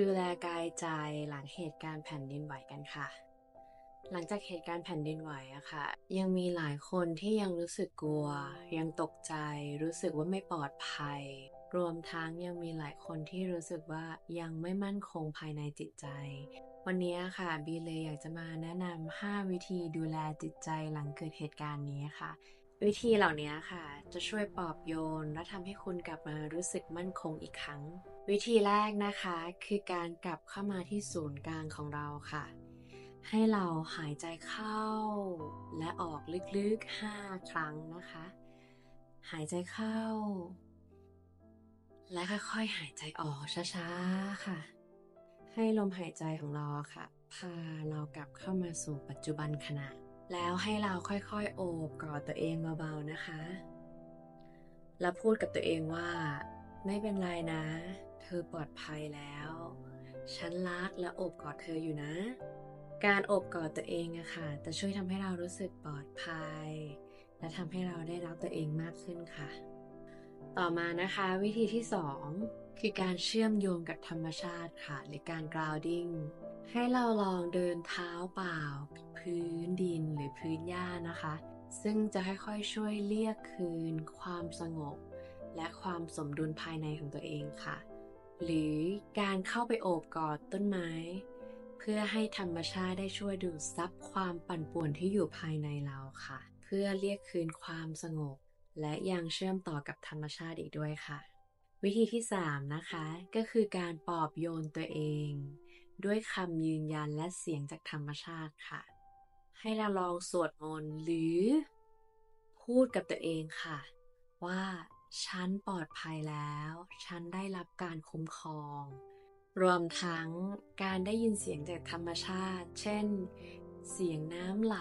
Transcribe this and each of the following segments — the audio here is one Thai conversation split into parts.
ดูแลกายใจหลังเหตุการณ์แผ่นดินไหวกันค่ะ หลังจากเหตุการณ์แผ่นดินไหวอะค่ะ ยังมีหลายคนที่ยังรู้สึกกลัว ยังตกใจ รู้สึกว่าไม่ปลอดภัย รวมทั้งยังมีหลายคนที่รู้สึกว่ายังไม่มั่นคงภายในจิตใจ วันนี้ค่ะบีเลยอยากจะมาแนะนำ5วิธีดูแลจิตใจหลังเกิดเหตุการณ์นี้ค่ะ วิธีเหล่านี้ค่ะ จะช่วยปลอบโยนและทำให้คุณกลับมารู้สึกมั่นคงอีกครั้ง วิธีแรกนะคะ คือการกลับเข้ามาที่ศูนย์กลางของเราค่ะ ให้เราหายใจเข้า และออกลึกๆ 5 ครั้งนะคะ หายใจเข้า และค่อยๆหายใจออกช้าๆค่ะ ให้ลมหายใจของเราค่ะพาเรากลับเข้ามาสู่ปัจจุบันขณะ แล้วให้เราค่อยๆ โอบกอดตัวเองเบาๆนะคะ แล้วพูดกับตัวเองว่า ไม่เป็นไรนะ เธอปลอดภัยแล้ว ฉันรักและโอบกอดเธออยู่นะ การโอบกอดตัวเองอะค่ะจะช่วยทำให้เรารู้สึกปลอดภัย และทำให้เราได้รักตัวเองมากขึ้นค่ะ ต่อมานะคะวิธีที่ 2 คือการเชื่อมโยงกับธรรมชาติค่ะหรือการ grounding ให้เราลองเดินเท้าเปล่ากับพื้นดินหรือพื้นหญ้านะคะ ซึ่งจะค่อยๆช่วยเรียกคืน ความสงบ และความสมดุลภายในของตัวเองค่ะ หรือการเข้าไปโอบกอดต้นไม้ เพื่อให้ธรรมชาติได้ช่วยดูดซับความปั่นป่วนที่อยู่ภายในเราค่ะ เพื่อเรียกคืนความสงบ และยังเชื่อมต่อกับธรรมชาติอีกด้วยค่ะ วิธีที่ 3 นะคะ ก็คือการปลอบโยนตัวเอง ด้วยคำยืนยันและเสียงจากธรรมชาติค่ะ ให้เราลองสวดมนต์หรือ พูดกับตัวเองค่ะ ว่าฉันปลอดภัยแล้ว ฉันได้รับการคุ้มครอง รวมทั้งการได้ยินเสียงจากธรรมชาติ เช่น เสียงน้ำไหล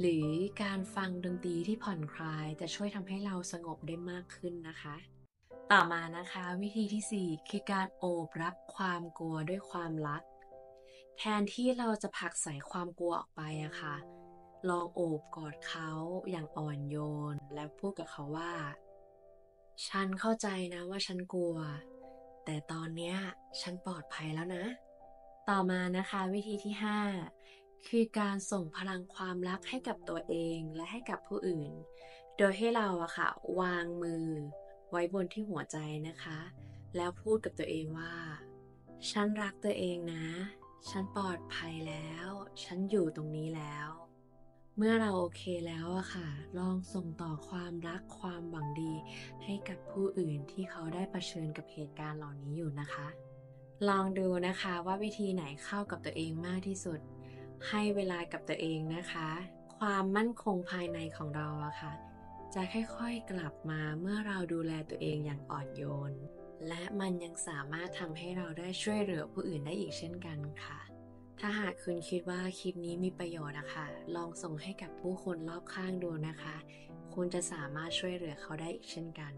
หรือการฟังดนตรีที่ผ่อนคลายจะช่วยทำให้เราสงบได้มากขึ้นนะคะ ต่อมานะคะวิธีที่ 4 คือการโอบรับความกลัวด้วยความรัก แทนที่เราจะผลักใส่ความกลัวออกไปอะค่ะ ลองโอบกอดเขาอย่างอ่อนโยน และพูดกับเขาว่า ฉันเข้าใจนะว่าฉันกลัว แต่ตอนเนี้ยฉันปลอดภัยแล้วนะ ต่อมานะคะวิธีที่ 5 คือการส่งพลังความรักให้กับตัวเองและให้กับผู้อื่น โดยให้เราอะค่ะ วางมือ ไว้บนที่หัวใจนะคะ แล้วพูดกับตัวเองว่า ฉันรักตัวเองนะ ฉันปลอดภัยแล้ว ฉันอยู่ตรงนี้แล้ว เมื่อเราโอเคแล้วอะค่ะ ลองส่งต่อความรักความหวังดี ให้กับผู้อื่นที่เขาได้เผชิญกับเหตุการณ์เหล่านี้อยู่นะคะ ลองดูนะคะว่าวิธีไหนเข้ากับตัวเองมากที่สุด ให้เวลากับตัวเองนะคะ ความมั่นคงภายในของเราอะค่ะ จะค่อยๆกลับมาเมื่อเราดูแลตัวเองอย่างอ่อนโยน และมันยังสามารถทำให้เราได้ช่วยเหลือผู้อื่นได้อีกเช่นกันค่ะ ถ้าหากคุณคิดว่าคลิปนี้มีประโยชน์นะคะลองส่งให้กับผู้คนรอบข้างดูนะคะ คุณจะสามารถช่วยเหลือเขาได้อีกเช่นกัน